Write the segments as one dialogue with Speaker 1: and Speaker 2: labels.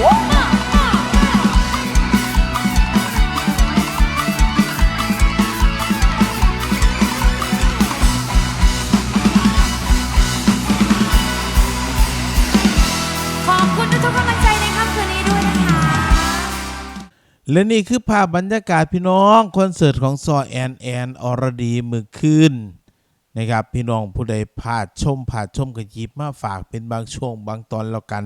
Speaker 1: Whoa! และนี่คือภาพบรรยากา
Speaker 2: ศพี่น้องคอนเสิร์ตของซอแอนแอนอรดีมือคืนนะครับพี่น้องผู้ใดพลาดชมพลาดชมกระยิบมาฝากเป็นบางช่วงบางตอนแล้วกัน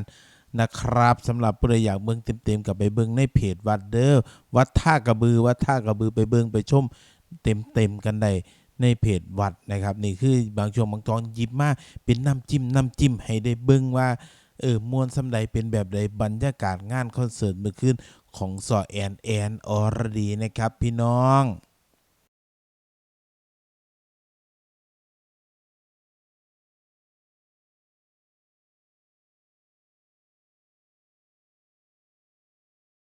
Speaker 2: นะครับสำหรับผู้ใดอยากเบิ่งเต็มๆกับไปเบิ่งในเพจวัดเด้อวัดท่ากระบือวัดท่ากระบือไปเบิ่งไปชมเต็มๆกันได้ในเพจวัดนะครับนี่คือบางช่วงบางตอนยิบมากเป็นน้ำจิ้มน้ำจิ้มให้ได้เบิ่งว่าเออมวลสำใดเป็นแบบใดบรรยากาศงานคอนเสิร์ตเมื่อคืน ของสอแอนแอนออรดีนะครับพี่น้อง